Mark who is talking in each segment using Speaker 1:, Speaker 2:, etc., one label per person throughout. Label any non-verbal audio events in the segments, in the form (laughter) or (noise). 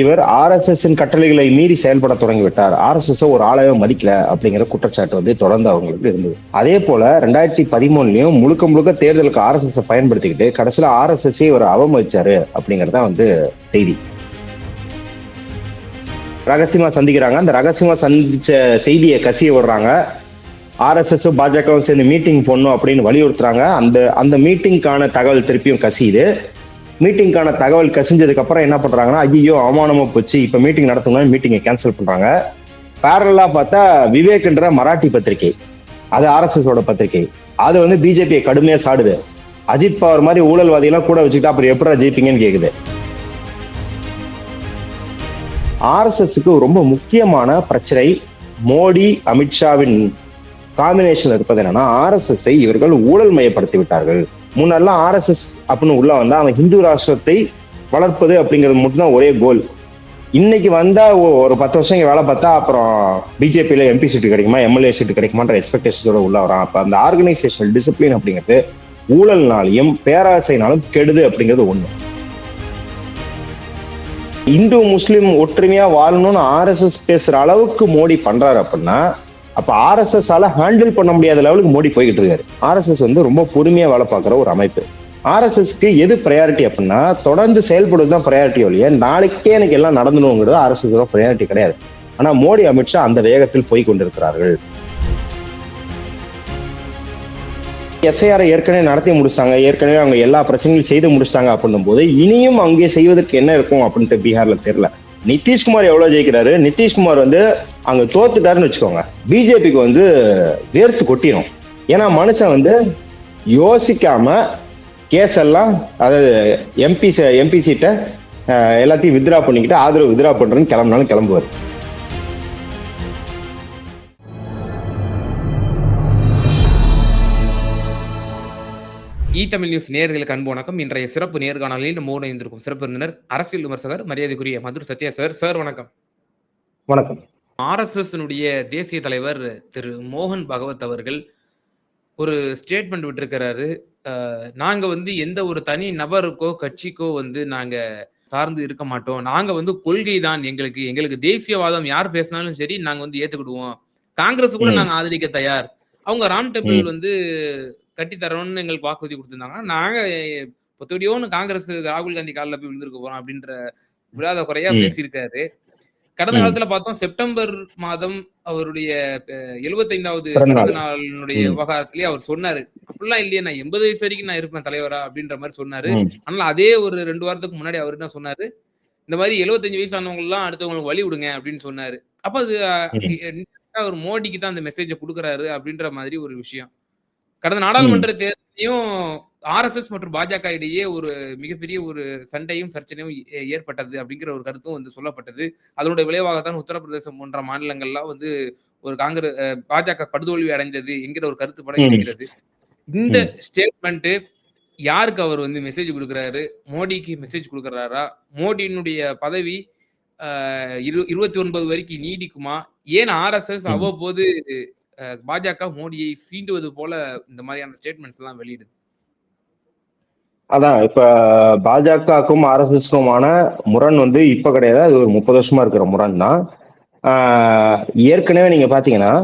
Speaker 1: இவர் R S S கட்டளைகளை மீறி செயல்பட தொடங்கிவிட்டார். ஆர் எஸ் எஸ் ஒரு ஆளவே மதிக்கல அப்படிங்கிற குற்றச்சாட்டு வந்து தொடர்ந்து அவங்களுக்கு இருந்தது. அதே போல ரெண்டாயிரத்தி பதிமூணுலயும் முழுக்க முழுக்க தேர்தலுக்கு ஆர் எஸ் எஸ் பயன்படுத்திக்கிட்டு கடைசியில ஆர் எஸ் எஸ் இவர் அவமதிச்சாரு அப்படிங்கறத வந்து செய்தி. ரகசியமா சந்திக்கிறாங்க. அந்த ரகசியமா சந்திச்ச செய்தியை கசிய விடுறாங்க. ஆர்எஸ்எஸ் பாஜகவும் சேர்ந்து மீட்டிங் போடணும் அப்படின்னு வலியுறுத்துறாங்க. அந்த அந்த மீட்டிங்கான தகவல் திருப்பியும் கசியுது. மீட்டிங்க்கான தகவல் கசிஞ்சதுக்கு அப்புறம் என்ன பண்றாங்கன்னா ஐயோ அவமானமா போச்சு. இப்ப மீட்டிங் நடத்தணும் மீட்டிங்கை கேன்சல் பண்றாங்க. பேரலா பார்த்தா விவேக்ன்ற மராட்டி பத்திரிகை அது ஆர்எஸ்எஸ் ஓட பத்திரிகை. அது வந்து பிஜேபியை கடுமையா சாடுது. அஜித் பவர் மாதிரி ஊழல்வாதியெல்லாம் கூட வச்சுக்கிட்டா அப்புறம் எப்படா ஜெயிப்பீங்கன்னு கேக்குது. ஆர்எஸ்எஸ்க்கு ரொம்ப முக்கியமான பிரச்சனை மோடி அமித்ஷாவின் காம்பினேஷன் இருப்பது என்னன்னா ஆர்எஸ்எஸ் இவர்கள் ஊழல் மயப்படுத்தி விட்டார்கள். முன்னெல்லாம் ஆர்எஸ்எஸ் அப்படின்னு உள்ள வந்தா அவன் ஹிந்து ராஷ்டிரத்தை வளர்ப்பது அப்படிங்கிறது மட்டும்தான் ஒரே கோல் இன்னைக்கு வந்தா ஒரு பத்து வருஷம் இங்கே வேலை பார்த்தா அப்புறம் பிஜேபியில எம்பி சீட்டு கிடைக்குமா எம்எல்ஏ சீட்டு கிடைக்குமான்ற எக்ஸ்பெக்டேஷனோட உள்ள வரான். அப்ப அந்த ஆர்கனைசேஷனல் டிசிப்ளின் அப்படிங்கிறது ஊழல்னாலையும் பேராசைனாலும் கெடுது அப்படிங்கிறது ஒண்ணு. இந்து முஸ்லிம் ஒற்றுமையா வாழணும்னு ஆர்எஸ்எஸ் பேசுற அளவுக்கு மோடி பண்றாரு அப்படின்னா அப்ப ஆர்எஸ்எஸ் ஆல ஹேண்டில் பண்ண முடியாத லெவலுக்கு மோடி போய்கிட்டு இருக்காரு. ஆர்எஸ்எஸ் வந்து ரொம்ப பொறுமையா வேலை பார்க்குற ஒரு அமைப்பு. ஆர்எஸ்எஸ்க்கு எது ப்ரையாரிட்டி அப்படின்னா தொடர்ந்து செயல்படுவது தான் ப்ரையாரிட்டி ஒழிய நாளைக்கே எனக்கு எல்லாம் நடந்தணுங்கிறது ஆர்எஸ்எஸ் ப்ரையாரிட்டி கிடையாது. ஆனா மோடி அமித்ஷா அந்த வேகத்தில் போய் கொண்டிருக்கிறார்கள். எஸ்ஐஆர் ஏற்கனவே நடத்தி முடிச்சிட்டாங்க. ஏற்கனவே அவங்க எல்லா பிரச்சனைகளும் செய்து முடிச்சிட்டாங்க அப்படின்னும் போது இனியும் அங்கே செய்வதற்கு என்ன இருக்கும் அப்படின்ட்டு பீகார்ல தெரியல. நிதிஷ்குமார் எவ்வளவு ஜெயிக்கிறாரு? நிதிஷ்குமார் வந்து அங்க தோத்துட்டாருன்னு வச்சுக்கோங்க. பிஜேபிக்கு வந்து வேர்த்து கொட்டிடும் ஏன்னா மனுஷன் வந்து யோசிக்காம கேஸ் எல்லாம் அதாவது எம்பி எம்பி சீட்டை எல்லாத்தையும் வித்ரா பண்ணிக்கிட்டு ஆதரவு வித்ரா பண்றேன்னு கிளம்புனாலும் கிளம்புவார்.
Speaker 2: இ தமிழ் நியூஸ் நேயர்களுக்கு அன்பு வணக்கம். இன்றைய சிறப்பு நேர்காணலில் நம்மோடு இணைந்திருக்கும் சிறப்பு விருந்தினர் அரசியல் விமர்சகர் மரியாதைக்குரிய மதுர் சத்யா சார். சார் வணக்கம்.
Speaker 1: வணக்கம்.
Speaker 2: ஆர்எஸ்எஸ் தேசிய தலைவர் திரு மோகன் பகவத் அவர்கள் ஒரு ஸ்டேட்மெண்ட் விட்டிருக்கிறாரு. நாங்க வந்து எந்த ஒரு தனி நபருக்கோ கட்சிக்கோ வந்து நாங்க சார்ந்து இருக்க மாட்டோம். நாங்க வந்து கொள்கை தான் எங்களுக்கு. எங்களுக்கு தேசியவாதம் யார் பேசினாலும் சரி நாங்க வந்து ஏத்துக்கிடுவோம். காங்கிரஸ் கூட. நாங்க ஆதரிக்க தயார். அவங்க ராம் டெம்பிள். வந்து கட்டி தரோம்னு எங்களுக்கு வாக்குறுதி கொடுத்திருந்தாங்கன்னா நாங்க பொத்தடியோன்னு காங்கிரஸ் ராகுல் காந்தி காலில் போய் விழுந்திருக்க போறோம் அப்படின்ற விழாத குறையா. பேசியிருக்காரு கடந்த. காலத்துல பார்த்தோம் செப்டம்பர் மாதம் அவருடைய 75வது
Speaker 1: பிறந்த நாள்.
Speaker 2: பிறந்த நாளினுடைய. விவகாரத்திலேயே அவர் சொன்னாரு அப்படிலாம் இல்லையே நான் எண்பது வயசு வரைக்கும் நான் இருப்பேன் தலைவரா அப்படின்ற மாதிரி சொன்னாரு. ஆனால் அதே ஒரு ரெண்டு வாரத்துக்கு முன்னாடி அவர் என்ன சொன்னாரு இந்த மாதிரி 75 வயசானவங்க எல்லாம் அடுத்தவங்களுக்கு வழி விடுங்க அப்படின்னு சொன்னாரு அப்ப அது. அவர் மோடிக்கு தான் அந்த மெசேஜை கொடுக்குறாரு அப்படின்ற மாதிரி ஒரு விஷயம் கடந்த நாடாளுமன்ற தேர்தலையும் ஆர்எஸ்எஸ் மற்றும் பாஜக இடையே ஒரு மிகப்பெரிய ஒரு சண்டையும் சர்ச்சனையும் ஏற்பட்டது அப்படிங்கிற ஒரு கருத்தும் வந்து சொல்லப்பட்டது. அதனுடைய விளைவாகத்தான் உத்தரப்பிரதேசம் போன்ற மாநிலங்கள்லாம் வந்து ஒரு காங்கிரஸ் பாஜக படுதோல்வி அடைந்தது என்கிற ஒரு கருத்து படம். இருக்கிறது இந்த ஸ்டேட்மெண்ட் யாருக்கு அவர் வந்து மெசேஜ் கொடுக்குறாரு? மோடிக்கு மெசேஜ் கொடுக்குறாரா? மோடியினுடைய பதவி இரு இருபத்தி ஒன்பது வரைக்கும் நீடிக்குமா? ஏன் ஆர்எஸ்எஸ். அவ்வப்போது பாஜக மோடியை சீண்டுவது போல இந்த மாதிரியான ஸ்டேட்மெண்ட்ஸ் எல்லாம் வெளியிடுது.
Speaker 1: அதான் இப்ப பாஜகவுக்கும் ஆர்எஸ்எஸ்க்குமான முரண் வந்து இப்ப கிடையாது. அது ஒரு முப்பது வருஷமா இருக்கிற முரண் தான். ஏற்கனவே நீங்க பாத்தீங்கன்னா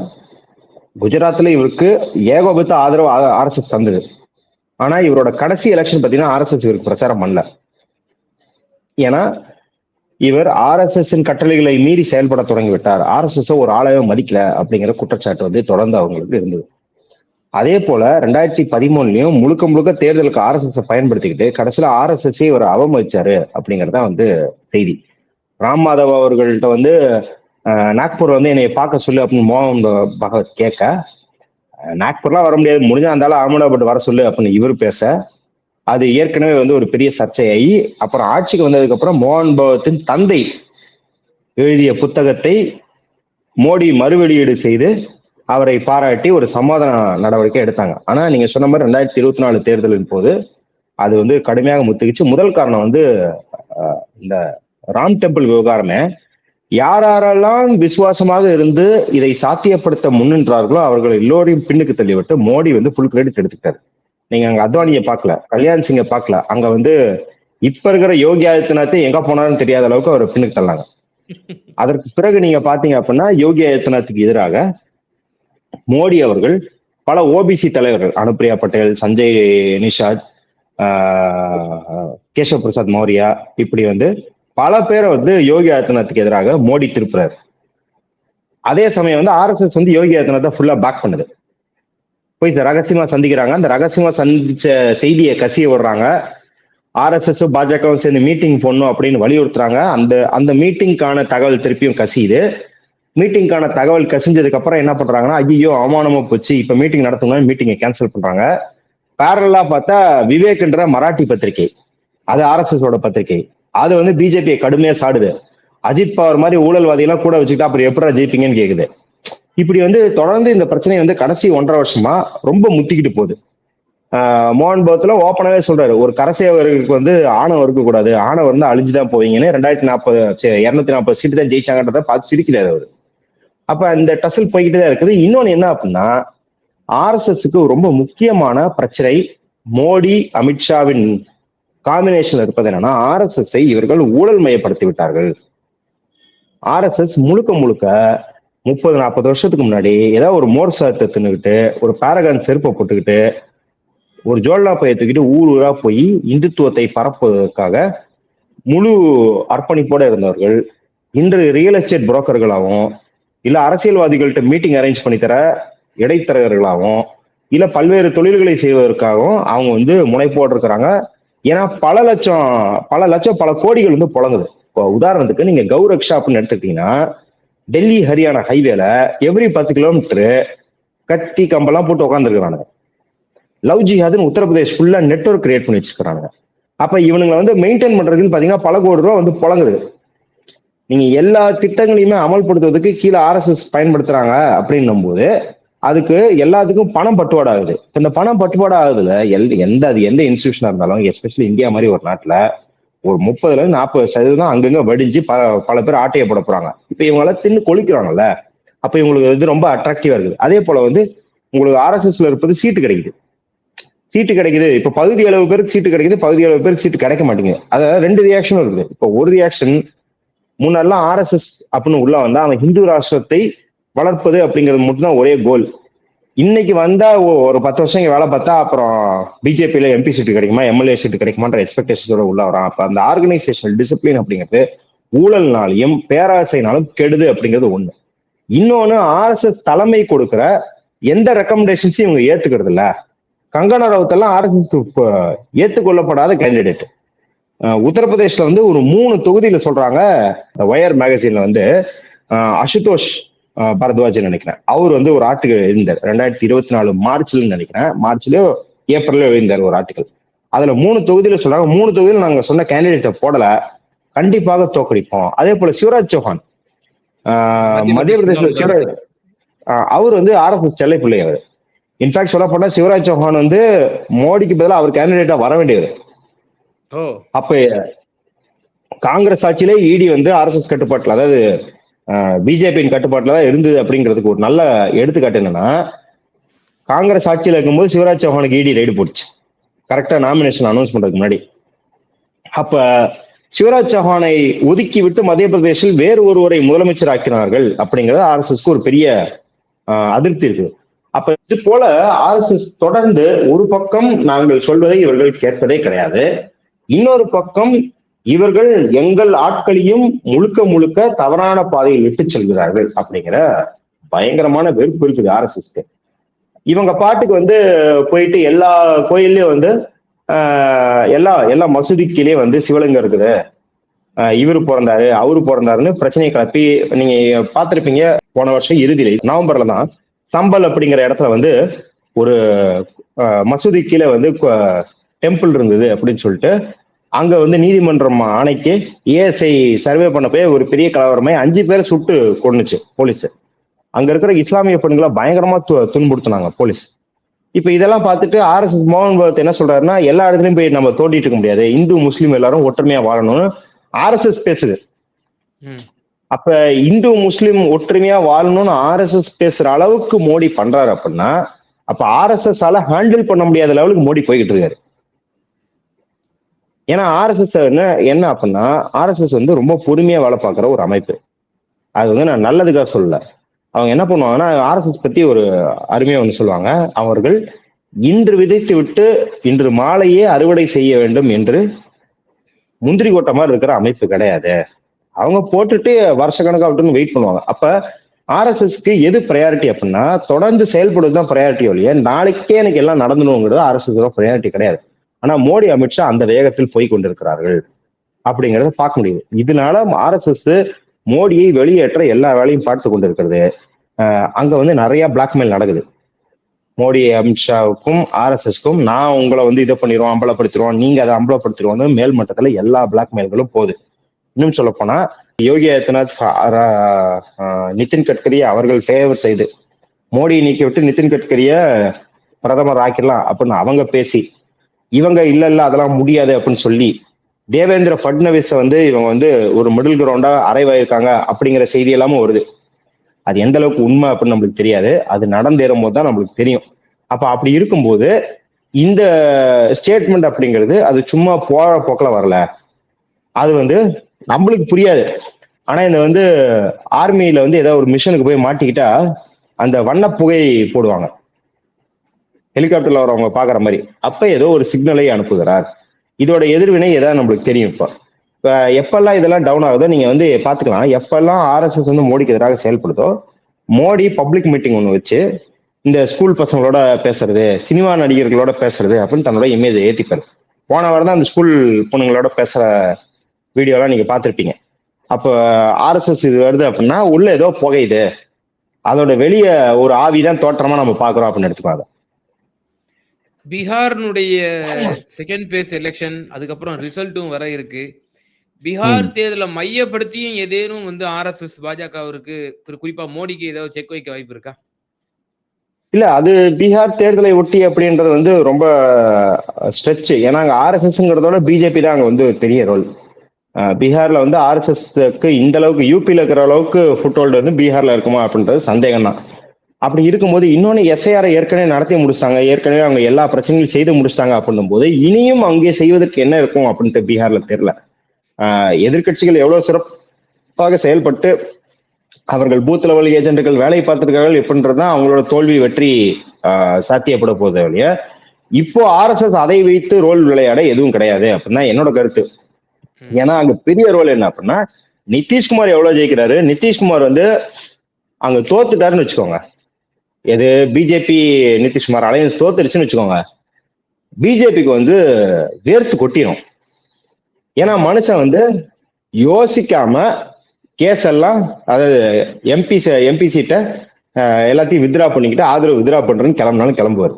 Speaker 1: குஜராத்ல இவருக்கு ஏகோபித்த ஆதரவு ஆர்எஸ்எஸ் தந்தது. ஆனா இவரோட கடைசி எலெக்ஷன் பாத்தீங்கன்னா ஆர்எஸ்எஸ் இவருக்கு பிரச்சாரம் பண்ணல. ஏன்னா இவர் ஆர்எஸ்எஸ்ஸின் கட்டளைகளை மீறி செயல்பட தொடங்கி விட்டார் ஆர்எஸ்எஸ் ஒரு ஆளவே மதிக்கல அப்படிங்கிற குற்றச்சாட்டு வந்து தொடர்ந்து அவங்களுக்கு இருந்தது. அதே போல ரெண்டாயிரத்தி பதிமூணுலயும் முழுக்க முழுக்க தேர்தலுக்கு ஆர்எஸ்எஸ் பயன்படுத்திக்கிட்டு கடைசியில ஆர்எஸ்எஸ் இவர் அவமதிச்சாரு அப்படிங்கறத வந்து செய்தி. ராம் மாதவ் அவர்கள்ட்ட வந்து நாக்பூர் வந்து என்னை பார்க்க சொல்லு அப்படின்னு மோகன் பகவத் கேட்க நாக்பூர்லாம் வர முடியாது. முடிஞ்சா இருந்தாலும் அகமதாபாத் வர சொல்லு அப்படின்னு இவர் பேச அது ஏற்கனவே வந்து ஒரு பெரிய சர்ச்சையாகி அப்புறம் ஆட்சிக்கு வந்ததுக்கு அப்புறம் மோகன் பகவத்தின் தந்தை எழுதிய புத்தகத்தை மோடி மறுவெளியீடு செய்து அவரை பாராட்டி ஒரு சமாதான நடவடிக்கை எடுத்தாங்க. ஆனா நீங்க சொன்ன மாதிரி ரெண்டாயிரத்தி இருபத்தி நாலு தேர்தலின் போது அது வந்து கடுமையாக முத்துக்கிச்சு முதல் காரணம் வந்து இந்த ராம் டெம்பிள் விவகாரமே யார் யாரெல்லாம் விசுவாசமாக இருந்து இதை சாத்தியப்படுத்த முன்னின்றார்களோ அவர்கள் எல்லோரையும் பின்னுக்கு தள்ளிவிட்டு மோடி வந்து ஃபுல் கிரெடிட் எடுத்துக்கிட்டாரு. நீங்க அங்க அத்வானியை பார்க்கல கல்யாண் சிங்கை பார்க்கல அங்க வந்து இப்ப இருக்கிற யோகி ஆதித்யநாத் எங்க போனாலும் தெரியாத அளவுக்கு அவர் பின்னுக்கு தள்ளாங்க. (laughs) அதற்கு பிறகு நீங்க பாத்தீங்க அப்படின்னா யோகி ஆதித்யநாத்துக்கு எதிராக மோடி அவர்கள் பல ஓபிசி தலைவர்கள் அனுப்பிரியா பட்டேல் சஞ்சய் நிஷாத் கேசவ் பிரசாத் மௌரியா இப்படி வந்து பல பேரை வந்து யோகி ஆதித்யநாத்துக்கு எதிராக மோடி திருப்புறாரு. அதே சமயம் வந்து ஆர்எஸ்எஸ் வந்து யோகி ஆதித்யநாத்தை ஃபுல்லா பேக் பண்ணுது. போய் ரகசியமா சந்திக்கிறாங்க. அந்த ரகசியமா சந்திச்ச செய்தியை கசிய விடுறாங்க. ஆர்எஸ்எஸ் பாஜகவும் சேர்ந்து மீட்டிங் போடணும் அப்படின்னு வலியுறுத்துறாங்க. அந்த அந்த மீட்டிங்க்கான தகவல் திருப்பியும் கசியுது. மீட்டிங்க்கான தகவல் கசிஞ்சதுக்கு அப்புறம் என்ன பண்றாங்கன்னா ஐயோ அவமானமா போச்சு. இப்ப மீட்டிங் நடத்தணும்னு மீட்டிங்கை கேன்சல் பண்றாங்க. பேரலா பார்த்தா விவேக்ன்ற மராட்டி பத்திரிகை. அது ஆர்எஸ்எஸோட பத்திரிகை. அது வந்து பிஜேபியை கடுமையா சாடுது. அஜித் பவர் மாதிரி ஊழல்வாதிகளாம் கூட வச்சுக்கிட்டா அப்புறம் எப்படா ஜெயிப்பீங்கன்னு கேக்குது. இப்படி வந்து தொடர்ந்து இந்த பிரச்சனை வந்து கடைசி ஒன்றரை வருஷமா ரொம்ப முத்திக்கிட்டு போகுது. மோகன் பகத்துல ஓப்பனாவே சொல்றாரு. ஒரு கரசேவருக்கு வந்து ஆணவம் இருக்கக்கூடாது. ஆணவம் வந்து அழிஞ்சுதான் போவீங்கன்னு ரெண்டாயிரத்தி நாற்பது இருநூத்தி நாற்பது சீட்டு தான் ஜெயிச்சாங்கன்றத பார்த்து சிரிக்கிறாரு அவரு. அப்ப இந்த டசல் போய்கிட்டு தான் இருக்குது. இன்னொன்னு என்ன அப்படின்னா ஆர்எஸ்எஸ்க்கு ரொம்ப முக்கியமான பிரச்சனை மோடி அமித்ஷாவின் காம்பினேஷன் இருப்பது என்னன்னா ஆர்எஸ்எஸ்ஐ இவர்கள் ஊழல் மயப்படுத்தி விட்டார்கள். ஆர்எஸ்எஸ் முழுக்க முழுக்க முப்பது நாற்பது வருஷத்துக்கு முன்னாடி ஏதாவது ஒரு மோர் சாட்டை தின்னுக்கிட்டு ஒரு பாரகான் செருப்பை போட்டுக்கிட்டு ஒரு ஜோல்லா பையை தூக்கிட்டு ஊர் ஊரா போய் இந்துத்துவத்தை பரப்புவதற்காக முழு அர்ப்பணிப்போட இருந்தவர்கள் இன்று ரியல் எஸ்டேட் புரோக்கர்களாகவும் இல்ல அரசியல்வாதிகள்கிட்ட மீட்டிங் அரேஞ்ச் பண்ணி தர இடைத்தரகர்களாகவும் இல்ல பல்வேறு தொழில்களை செய்வதற்காகவும் அவங்க வந்து முனைப்போடு இருக்கிறாங்க ஏன்னா பல லட்சம் பல லட்சம் பல கோடிகள் வந்து புழங்குது. இப்போ உதாரணத்துக்கு நீங்க கௌரக்ஷா அப்படின்னு எடுத்துக்கிட்டீங்கன்னா டெல்லி ஹரியானா ஹைவேல எவ்ரி பத்து கிலோமீட்டரு கத்தி கம்பெல்லாம் போட்டு உட்காந்துருக்கிறானுங்க லவ் ஜிஹாதுன்னு உத்தரப்பிரதேஷ் ஃபுல்லா நெட்ஒர்க் கிரியேட் பண்ணி வச்சிருக்காங்க அப்ப இவனுங்களை வந்து மெயின்டைன் பண்றதுன்னு பாத்தீங்கன்னா பல கோடி ரூபா வந்து புழங்குது. நீங்க எல்லா திட்டங்களையுமே அமல்படுத்துவதற்கு கீழே ஆர்எஸ்எஸ் பயன்படுத்துறாங்க அப்படின்னும் போது அதுக்கு எல்லாத்துக்கும் பணம் பட்டுவாடா ஆகுது இந்த பணம் பட்டுவாடா ஆகுதுல எல் எந்த அது எந்த இன்ஸ்டியூஷனா இருந்தாலும் எஸ்பெஷலி இந்தியா மாதிரி ஒரு நாட்டுல ஒரு முப்பதுல இருந்து நாற்பது சதவீதம் அங்கங்க வடிஞ்சு பல பல பேர் ஆட்டையை போட போறாங்க. இப்ப இவங்களால தின்னு கொளிக்கிறாங்கல்ல அப்ப இவங்களுக்கு வந்து ரொம்ப அட்ராக்டிவா இருக்குது. அதே போல வந்து உங்களுக்கு ஆர்எஸ்எஸ்ல இருப்பது சீட்டு கிடைக்குது. சீட்டு கிடைக்குது. இப்ப பகுதி அளவு பேருக்கு சீட்டு கிடைக்குது. பகுதி அளவு பேருக்கு சீட்டு கிடைக்க மாட்டேங்குது. அதாவது ரெண்டு ரியாக்ஷனும் இருக்குது. இப்போ ஒரு ரியாக்ஷன் முன்னெல்லாம் ஆர்எஸ்எஸ் அப்படின்னு உள்ள வந்தா அவன் ஹிந்து ராஷ்டிரத்தை வளர்ப்பது அப்படிங்கிறது மட்டும்தான் ஒரே கோல் இன்னைக்கு வந்தா ஒரு பத்து வருஷம் இங்கே வேலை பார்த்தா அப்புறம் பிஜேபியில எம்பி சீட்டு கிடைக்குமா எம்எல்ஏ சீட்டு கிடைக்குமான்ற எக்ஸ்பெக்டேஷனோட உள்ள வரான். அப்ப அந்த ஆர்கனைசேஷனல் டிசிப்ளின் அப்படிங்கிறது ஊழல்னாலையும் பேராசைனாலும் கெடுது அப்படிங்கிறது ஒண்ணு. இன்னொன்னு ஆர்எஸ்எஸ் தலைமை கொடுக்குற எந்த ரெக்கமெண்டேஷன்ஸையும் இவங்க ஏத்துக்கிறது இல்ல. கங்கனா ரவுத் எல்லாம் ஆர்எஸ்எஸ் ஏத்துக்கொள்ளப்படாத கேண்டிடேட் உத்தரப்பிரதேஷ்ல வந்து ஒரு மூணு தொகுதியில சொல்றாங்க வயர் மேகசின்ல வந்து அசுதோஷ் பரத்வாஜ் நினைக்கிறேன். அவர் வந்து ஒரு ஆர்டிகல் எழுந்தார் ரெண்டாயிரத்தி இருபத்தி நாலு மார்ச்ல நினைக்கிறேன். மார்ச்லயோ ஏப்ரல்ல எழுந்தார் ஒரு ஆர்டிகல். அதுல மூணு தொகுதியில சொல்றாங்க. மூணு தொகுதியில நாங்க சொன்ன கேண்டிடேட்டை போடல. கண்டிப்பாக தோக்கடிப்போம். அதே போல சிவராஜ் சௌஹான்
Speaker 2: மத்திய பிரதேச
Speaker 1: அவர் வந்து ஆர்எஸ்எஸ் செல்லை பிள்ளை அவர். இன்ஃபேக்ட் சொல்ல போனா சிவராஜ் சௌஹான் வந்து மோடிக்கு பதிலா அவர் கேண்டிடேட்டா வர வேண்டியது. அப்ப காங்கிரஸ் ஆட்சியிலே இடி வந்து ஆர்எஸ்எஸ் கட்டுப்பாட்டுல அதாவது பிஜேபியின் கட்டுப்பாட்டில் தான் இருந்தது அப்படிங்கிறதுக்கு ஒரு நல்ல எடுத்துக்காட்டு என்னன்னா காங்கிரஸ் ஆட்சியில் இருக்கும்போது சிவராஜ் சௌஹானுக்கு இடி ரைடு போட்டுச்சு. கரெக்டாக நாமினேஷன் அனௌன்ஸ் பண்றதுக்கு முன்னாடி. அப்ப சிவராஜ் சௌஹானை ஒதுக்கி விட்டு மத்திய பிரதேசில் வேறு ஒருவரை முதலமைச்சர் ஆக்கினார்கள் அப்படிங்கிறது ஆர்எஸ்எஸ்க்கு ஒரு பெரிய அதிருப்தி இருக்கு அப்ப இது போல ஆர்எஸ்எஸ் தொடர்ந்து ஒரு பக்கம் நாங்கள் சொல்வதை இவர்கள் கேட்பதே கிடையாது. இன்னொரு பக்கம் இவர்கள் எங்கள் ஆட்களையும் முழுக்க முழுக்க தவறான பாதையில் விட்டு செல்கிறார்கள் அப்படிங்கிற பயங்கரமான வெறுப்பு இருக்குது ஆர்எஸ்எஸ்க்கு இவங்க பாட்டுக்கு வந்து போயிட்டு எல்லா கோயில்லையும் வந்து எல்லா எல்லா மசூதிக்கிலே வந்து சிவலிங்கம் இருக்குது. இவர் பிறந்தாரு அவரு பிறந்தாருன்னு பிரச்சனையை கிளப்பி நீங்க பார்த்துருப்பீங்க போன வருஷம் இறுதியில நவம்பர்ல தான் சம்பல் அப்படிங்கிற இடத்துல வந்து ஒரு மசூதி கீழே வந்து டெம்பிள் இருந்தது அப்படின்னு சொல்லிட்டு அங்க வந்து நீதிமன்றம் ஆணைக்கு ஏஎஸ்ஐ சர்வே பண்ண போய் ஒரு பெரிய கலவரமே அஞ்சு பேரை சுட்டு கொன்னுச்சு போலீஸ். அங்க இருக்கிற இஸ்லாமிய பெண்களை பயங்கரமா து- துன்புறுத்துனாங்க போலீஸ். இப்ப இதெல்லாம் பார்த்துட்டு ஆர்எஸ்எஸ் மோகன் பகவத் என்ன சொல்றாருன்னா எல்லா இடத்துலயும் போய் நம்ம தோண்டிட்டு இருக்க முடியாது. இந்து முஸ்லீம் எல்லாரும் ஒற்றுமையா வாழணும்னு ஆர்எஸ்எஸ் பேசுது.
Speaker 2: ம்.
Speaker 1: அப்ப இந்து முஸ்லீம் ஒற்றுமையா வாழணும்னு ஆர்எஸ்எஸ் பேசுற அளவுக்கு மோடி பண்றாரு அப்படின்னா அப்ப ஆர்எஸ்எஸ் ஆல ஹேண்டில் பண்ண முடியாத லெவலுக்கு மோடி போய்கிட்டு இருக்காரு. ஏன்னா ஆர்எஸ்எஸ் என்ன என்ன அப்படின்னா ஆர்எஸ்எஸ் வந்து ரொம்ப பொறுமையா வேலை பார்க்குற ஒரு அமைப்பு. அது வந்து நான் நல்லதுக்காக சொல்லல. அவங்க என்ன பண்ணுவாங்கன்னா ஆர்எஸ்எஸ் பத்தி ஒரு அருமையா ஒன்று சொல்லுவாங்க. அவர்கள் இன்று விதைத்து விட்டு இன்று மாலையே அறுவடை செய்ய வேண்டும் என்று முந்திரி கொட்டை மாதிரி இருக்கிற அமைப்பு கிடையாது. அவங்க போட்டுட்டு வருஷ கணக்காகட்டும்னு வெயிட் பண்ணுவாங்க. அப்ப ஆர்எஸ்எஸ்க்கு எது ப்ரையாரிட்டி அப்படின்னா தொடர்ந்து செயல்படுவது தான் ப்ரையாரிட்டி ஒழிய நாளைக்கே எனக்கு எல்லாம் நடந்தணுங்கிறது ஆர்எஸ்எஸ் ப்ரையாரிட்டி கிடையாது. ஆனா மோடி அமித்ஷா அந்த வேகத்தில் போய் கொண்டிருக்கிறார்கள் அப்படிங்கிறத பார்க்க முடியுது. இதனால ஆர்எஸ்எஸ் மோடியை வெளியேற்ற எல்லா வேலையும் பார்த்து கொண்டிருக்கிறது. அங்க வந்து நிறைய பிளாக்மெயில் நடக்குது. மோடி அமித்ஷாவுக்கும் ஆர்எஸ்எஸ்க்கும் நான் உங்களை வந்து இதை பண்ணிடுவோம் அம்பலப்படுத்திடுவோம் நீங்க அதை அம்பலப்படுத்திடுவோம்னு மேல்மட்டத்துல எல்லா பிளாக்மெயில்களும் போகுது. இன்னும் சொல்ல போனா யோகி ஆதித்யநாத் நிதின் கட்கரியை அவர்கள் ஃபேவர் செய்து மோடியை நீக்கி விட்டு நிதின் கட்கரிய பிரதமர் ஆக்கிடலாம் அப்படின்னு அவங்க பேசி இவங்க இல்ல இல்ல அதெல்லாம் முடியாது அப்படின்னு சொல்லி தேவேந்திர ஃபட்னவிஸை வந்து இவங்க வந்து ஒரு மிடில் கிரவுண்டா அரைவாயிருக்காங்க அப்படிங்கிற செய்தி எல்லாமும் வருது. அது எந்த அளவுக்கு உண்மை அப்படின்னு நம்மளுக்கு தெரியாது. அது நடந்தேறும் போது தான் நம்மளுக்கு தெரியும். அப்ப அப்படி இருக்கும்போது இந்த ஸ்டேட்மெண்ட் அப்படிங்கிறது அது சும்மா போற போக்கில் வரல. அது வந்து நம்மளுக்கு புரியாது. ஆனா இந்த வந்து ஆர்மியில வந்து ஏதாவது ஒரு மிஷனுக்கு போய் மாட்டிக்கிட்டா அந்த வண்ண புகை போடுவாங்க. ஹெலிகாப்டர்ல வரவங்க பாக்குற மாதிரி. அப்ப ஏதோ ஒரு சிக்னலை அனுப்புகிறார். இதோட எதிர்வினை ஏதாவது நம்மளுக்கு தெரியும் இப்போ. இப்ப எப்பெல்லாம் இதெல்லாம் டவுன் ஆகுதோ நீங்க வந்து பாத்துக்கலாம் எப்பெல்லாம் ஆர்எஸ்எஸ் வந்து மோடிக்கு எதிராக செயல்படுதோ மோடி பப்ளிக் மீட்டிங் ஒன்று வச்சு இந்த ஸ்கூல் பசங்களோட பேசுறது சினிமா நடிகர்களோட பேசுறது அப்படின்னு தன்னோட இமேஜை ஏற்றிப்பாரு போன வாரம் தான் அந்த ஸ்கூல் பொண்ணுங்களோட பேசுற வீடியோலாம் நீங்க பார்த்துருப்பீங்க. அப்போ ஆர்எஸ்எஸ் இது வருது அப்படின்னா உள்ள ஏதோ புகையுது. அதோட வெளியே ஒரு ஆவி தான் தோற்றமா நம்ம பார்க்குறோம் அப்படின்னு எடுத்துக்கோங்க
Speaker 2: பீகார்னுடைய செகண்ட் ஃபேஸ் எலெக்ஷன் அதுக்கப்புறம் ரிசல்ட்டும் வர இருக்கு. பீகார் தேர்தலை மையப்படுத்தியும் ஏதேனும் வந்து ஆர்எஸ்எஸ் பாஜகவிற்கு குறிப்பா மோடிக்கு ஏதாவது செக் வைக்க வாய்ப்பு இருக்கா?
Speaker 1: இல்ல அது பீகார் தேர்தலை ஒட்டி அப்படின்றது வந்து ரொம்ப ஸ்ட்ரெச் ஏன்னா அங்க ஆர்எஸ்எஸ்ங்கிறதோட பிஜேபி தான் அங்க வந்து பெரிய ரோல் பீகார்ல வந்து ஆர்எஸ்எஸ்க்கு இந்த அளவுக்கு யூபியில் இருக்கிற அளவுக்கு ஃபுட் ஹோல்டு வந்து பீகார்ல இருக்குமா அப்படின்றது சந்தேகம் தான் அப்படி இருக்கும்போது இன்னொன்னு எஸ்ஐஆர் ஏற்கனவே நடத்தி முடிச்சிட்டாங்க. ஏற்கனவே அவங்க எல்லா பிரச்சனைகளும் செய்து முடிச்சிட்டாங்க அப்படின்னும் போது இனியும் அங்கே செய்வதற்கு என்ன இருக்கும் அப்படின்ட்டு பீகார்ல தெரியல. ஆஹ் எதிர்க்கட்சிகள் எவ்வளவு சிறப்பாக செயல்பட்டு அவர்கள் பூத் லெவல் ஏஜென்ட்டுகள் வேலை பார்த்திருக்கார்கள் எப்படின்றதுதான் அவங்களோட தோல்வி வெற்றி சாத்தியப்பட போகுது வழிய இப்போ ஆர்எஸ்எஸ் அதை வைத்து ரோல் விளையாட எதுவும் கிடையாது அப்படின்னா என்னோட கருத்து. ஏன்னா அங்க பெரிய ரோல் என்ன அப்படின்னா நிதிஷ்குமார் எவ்வளவு ஜெயிக்கிறாரு? நிதிஷ்குமார் வந்து அங்க தோத்துட்டாருன்னு வச்சுக்கோங்க. எது பிஜேபி நிதிஷ்குமார் அலையன்ஸ் தோத்துருச்சுன்னு வச்சுக்கோங்க. பிஜேபிக்கு வந்து வேர்த்து கொட்டிடும் ஏன்னா மனுஷன் வந்து யோசிக்காம கேஸ் எல்லாம் அதாவது எம்பி எம்பி சீட்டை எல்லாத்தையும் வித்ரா பண்ணிக்கிட்டு ஆதரவு வித்ரா பண்றேன்னு கிளம்பினாலும் கிளம்புவார்.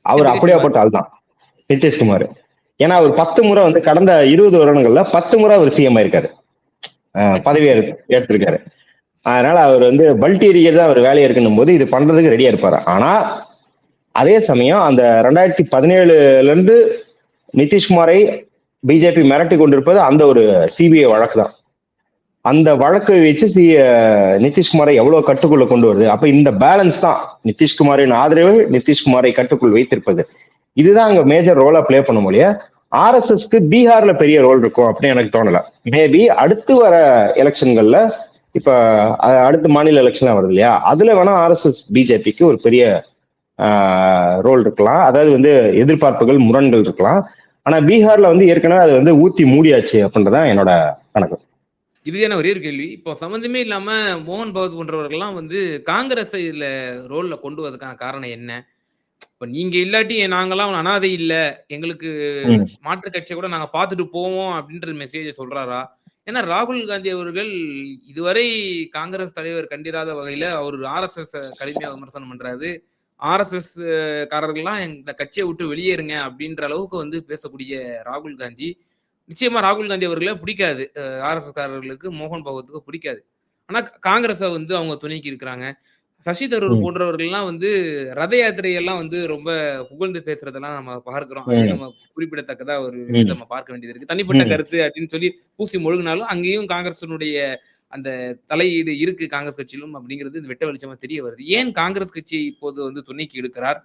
Speaker 1: அவர் அப்படியாப்பட்ட ஆள் தான் நிதிஷ்குமார் ஏன்னா அவர் பத்து முறை வந்து கடந்த இருபது வருடங்கள்ல பத்து முறை அவர் சிஎம் ஆயிருக்காரு. பதவி எடுத்து- எடுத்திருக்காரு அதனால அவர் வந்து பல்டி தான் அவர் வேலையை இருக்கணும் போது இது பண்றதுக்கு ரெடியா இருப்பாரு. ஆனா அதே சமயம் அந்த ரெண்டாயிரத்தி பதினேழுல இருந்து நிதிஷ்குமாரை பிஜேபி மிரட்டி கொண்டிருப்பது அந்த ஒரு சிபிஐ வழக்கு தான். அந்த வழக்கை வச்சு சி நிதிஷ்குமாரை எவ்வளவு கட்டுக்குள்ள கொண்டு வருது? அப்ப இந்த பேலன்ஸ் தான் நிதிஷ்குமாரின் ஆதரவு நிதிஷ்குமாரை கட்டுக்குள் வைத்திருப்பது. இதுதான் அங்க மேஜர் ரோலா ப்ளே பண்ண முடியும் ஆர்எஸ்எஸ்க்கு பீகார்ல பெரிய ரோல் இருக்கும் அப்படின்னு எனக்கு தோணல. மேபி அடுத்து வர எலெக்ஷன்கள்ல இப்ப அடுத்த மாநில எலெக்ஷன் வருது இல்லையா? அதுல வேணா ஆர்எஸ்எஸ் பிஜேபிக்கு ஒரு பெரிய ரோல் இருக்கலாம். அதாவது வந்து எதிர்பார்ப்புகள் முரண்கள் இருக்கலாம். ஆனா பீகார்ல வந்து ஏற்கனவே அது வந்து ஊத்தி மூடியாச்சு அப்படின்றதான் என்னோட கணக்கு.
Speaker 2: இறுதியான ஒரே ஒரு கேள்வி? இப்போ சம்மந்தமே இல்லாம மோகன் பகவத் போன்றவர்கள்லாம் வந்து காங்கிரஸை இதுல ரோல்ல கொண்டு வரதுக்கான காரணம் என்ன? இப்ப நீங்க இல்லாட்டி நாங்கெல்லாம் அனாதை இல்ல. எங்களுக்கு. மாற்று கட்சியை கூட நாங்க பார்த்துட்டு போவோம் அப்படின்ற மெசேஜ் சொல்றாரா? ஏன்னா ராகுல் காந்தி அவர்கள் இதுவரை காங்கிரஸ் தலைவர் கண்டிராத வகையில அவர் ஆர்எஸ்எஸ் கடுமையா விமர்சனம் பண்றாரு. ஆர்எஸ்எஸ் காரர்கள்லாம் இந்த கட்சியை விட்டு வெளியேறுங்க அப்படின்ற அளவுக்கு வந்து பேசக்கூடிய ராகுல் காந்தி. நிச்சயமா ராகுல் காந்தி அவர்களை பிடிக்காது. ஆர்எஸ்எஸ் காரர்களுக்கு மோகன் பகவத்துக்கு பிடிக்காது. ஆனா காங்கிரஸை வந்து அவங்க துணைக்கு இருக்கிறாங்க. சசி தரூர். போன்றவர்கள்லாம் வந்து ரத யாத்திரையெல்லாம் வந்து ரொம்ப புகழ்ந்து பேசுறதெல்லாம் நம்ம பார்க்கிறோம். நம்ம குறிப்பிடத்தக்கதா ஒரு நம்ம பார்க்க வேண்டியது இருக்கு. தனிப்பட்ட. கருத்து அப்படின்னு சொல்லி பூசி முழுகினாலும் அங்கேயும் காங்கிரசினுடைய அந்த தலையீடு இருக்கு காங்கிரஸ் கட்சியிலும் அப்படிங்கிறது இந்த வெட்ட வெளிச்சமா தெரிய வருது. ஏன் காங்கிரஸ் கட்சி இப்போது வந்து துணைக்கு எடுக்கிறார்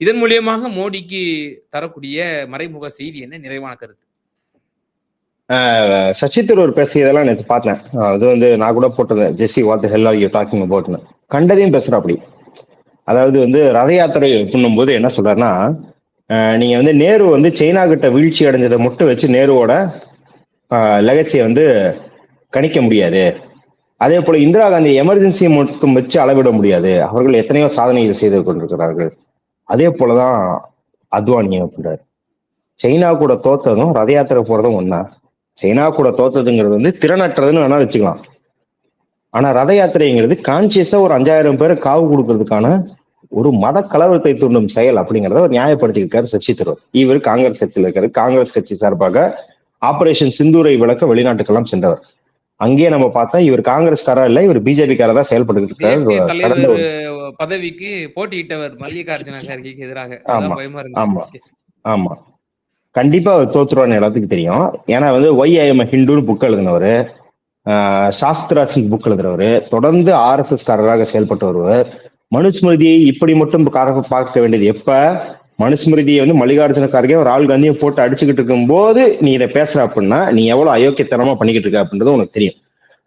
Speaker 2: இதன் மூலியமாக மோடிக்கு தரக்கூடிய மறைமுக செய்தி என்ன? நிறைவான கருத்து.
Speaker 1: சசி தரூர் பேசியதெல்லாம் நேற்று பார்த்தேன். அது வந்து நான் கூட போட்டிருந்தேன் Jessie what hell are you talking அபவுட்னு கண்டதையும் பேசுற அப்படி. அதாவது வந்து ரத யாத்திரை பண்ணும்போது என்ன சொல்றாருன்னா நீங்கள் நீங்க வந்து நேரு வந்து சைனா கிட்ட வீழ்ச்சி அடைஞ்சதை மட்டும் வச்சு நேருவோட லெகசியை வந்து கணிக்க முடியாது. அதே போல இந்திரா காந்தி எமர்ஜென்சி மட்டும் வச்சு அளவிட முடியாது. அவர்கள் எத்தனையோ சாதனைகள் செய்து கொண்டிருக்கிறார்கள். அதே போலதான் அத்வானியும் அப்படின்றாரு சைனா கூட தோத்ததும் ரத யாத்திரை போறதும் ஒன்றா சைனா கூட தோத்ததுங்கிறது வந்து திறனற்றதுன்னு வேணா வச்சுக்கலாம். ஆனா ரத யாத்திரைங்கிறது கான்சியஸா ஒரு அஞ்சாயிரம் பேரை காவு கொடுக்கறதுக்கான ஒரு மத கலவரத்தை தூண்டும் செயல் அப்படிங்கிறத அவர் நியாயப்படுத்தியிருக்காரு சசி தரூர். இவர் காங்கிரஸ் கட்சியில் இருக்காரு. காங்கிரஸ் கட்சி சார்பாக ஆபரேஷன் சிந்தூரை விளக்க வெளிநாட்டுக்கெல்லாம் சென்றவர். அங்கேயே நம்ம பார்த்தா இவர் காங்கிரஸ்காரா இல்ல இவர் பிஜேபி காரா தான் செயல்பட்டு இருக்காரு.
Speaker 2: பதவிக்கு போட்டியிட்டவர் மல்லிகார்ஜுன கர்கேக்கு எதிராக.
Speaker 1: ஆமா, ஆமா. ஆமா. கண்டிப்பா அவர் தோத்துருவான்னு எல்லாத்துக்கும் தெரியும். ஏன்னா வந்து ஒய் ஐஎம் எம் ஹிந்துன்னு புக் எழுதினவர் சாஸ்திராசின் புக் எழுதுறவர் தொடர்ந்து ஆர்எஸ்எஸ் காரராக செயல்பட்டு வருவர். மனுஸ்மிருதியை இப்படி மட்டும் பார்க்க வேண்டியது எப்ப? மனுஸ்மிருதியை வந்து மல்லிகார்ஜுன கார்கே ராகுல் காந்தியும் போட்டு அடிச்சுக்கிட்டு இருக்கும்போது நீ இதை பேசுற அப்படின்னா நீ எவ்வளவு அயோக்கியத்தனமா பண்ணிக்கிட்டு இருக்க அப்படின்றது உனக்கு தெரியும்.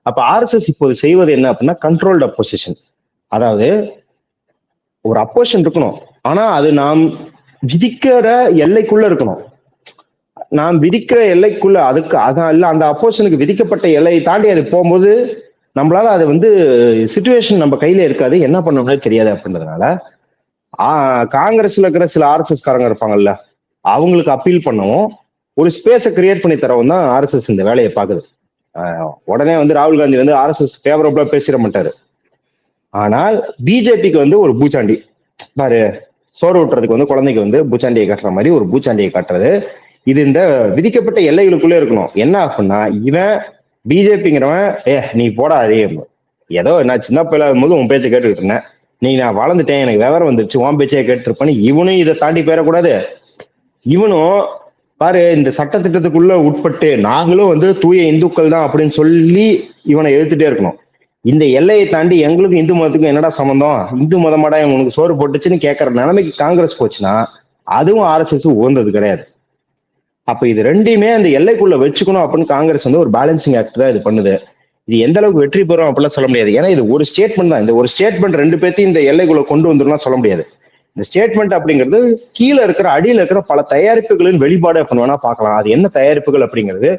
Speaker 1: அப்ப ஆர்எஸ்எஸ் இப்போது செய்வது என்ன அப்படின்னா கண்ட்ரோல்ட் அப்போசிஷன் அதாவது ஒரு அப்போசிஷன் இருக்கணும். ஆனா அது நாம் விதிக்கிற எல்லைக்குள்ள இருக்கணும். நாம் விதிக்கிற எல்லைக்குள்ள அதுக்கு அதான் இல்லை அந்த அப்போசனுக்கு விதிக்கப்பட்ட எல்லையை தாண்டி அது போகும்போது நம்மளால அது வந்து சுச்சுவேஷன் நம்ம கையில இருக்காது. என்ன பண்ணணும்னே தெரியாது அப்படின்றதுனால ஆஹ் காங்கிரஸ்ல இருக்கிற சில ஆர்எஸ்எஸ் காரங்க இருப்பாங்கல்ல அவங்களுக்கு அப்பீல் பண்ணவும் ஒரு ஸ்பேஸை கிரியேட் பண்ணி தரவும் தான் ஆர்எஸ்எஸ் இந்த வேலையை பார்க்குது. உடனே வந்து ராகுல் காந்தி வந்து ஆர்எஸ்எஸ் ஃபேவரபுளா பேசிட மாட்டாரு. ஆனால் பிஜேபிக்கு வந்து ஒரு பூச்சாண்டி. பாரு சோறு ஊட்டுறதுக்கு வந்து குழந்தைக்கு வந்து பூச்சாண்டியை காட்டுற மாதிரி ஒரு பூச்சாண்டியை காட்டுறது. இது இந்த விதிக்கப்பட்ட எல்லைகளுக்குள்ளே இருக்கணும். என்ன ஆகும்னா இவன் பிஜேபிங்கிறவன் ஏ நீ போடா அதே ஏதோ நான் சின்ன பிள்ளை போது உன் பேச்சை கேட்டுக்கிட்டு இருந்தேன். நீ நான் வளர்ந்துட்டேன் எனக்கு விவரம் வந்துருச்சு உன் பேச்சையை கேட்டுருப்பேன்னு இவனும் இதை தாண்டி போயிடக்கூடாது. இவனும் பாரு இந்த சட்டத்திட்டத்துக்குள்ள உட்பட்டு நாங்களும் வந்து தூய இந்துக்கள் தான் அப்படின்னு சொல்லி இவனை எழுத்துட்டே இருக்கணும். இந்த எல்லையை தாண்டி எங்களுக்கும் இந்து மதத்துக்கும் என்னடா சம்மந்தம் இந்து மதமாடா உனக்கு சோறு போட்டுச்சுன்னு கேட்கற நிலைமைக்கு காங்கிரஸ் போச்சுன்னா அதுவும் ஆர்எஸ்எஸ் உகந்தது கிடையாது. அப்ப இது ரெண்டையுமே அந்த எல்லைக்குள்ள வச்சுக்கணும் அப்படின்னு காங்கிரஸ் வந்து ஒரு பேலன்சிங் ஆக்ட் தான் இது பண்ணுது. இது எந்த அளவுக்கு வெற்றி பெறும் அப்படிலாம் சொல்ல முடியாது. ஏன்னா இது ஒரு ஸ்டேட்மெண்ட் தான். இந்த ஒரு ஸ்டேட்மெண்ட் ரெண்டு பேர்த்தையும் இந்த எல்லைக்குள்ள கொண்டு வந்துரும்லாம் சொல்ல முடியாது. இந்த ஸ்டேட்மெண்ட் அப்படிங்கிறது கீழே இருக்கிற அடியில இருக்கிற பல தயாரிப்புகளின் வெளிப்பாடு அப்படின்னு வேணா பார்க்கலாம். அது என்ன தயாரிப்புகள் அப்படிங்கிறது?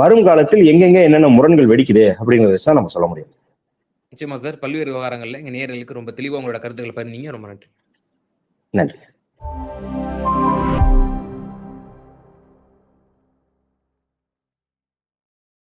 Speaker 1: வரும் காலத்தில் எங்கெங்க என்னென்ன முரண்கள் வெடிக்குது அப்படிங்கிறத தான் நம்ம சொல்ல முடியும்.
Speaker 2: நிச்சயமா சார். பல்வேறு விவகாரங்கள்ல எங்க நேயர்களுக்கு ரொம்ப தெளிவா உங்களோட கருத்துக்களை பகிர்ந்தீங்க. ரொம்ப நன்றி.
Speaker 1: நன்றி.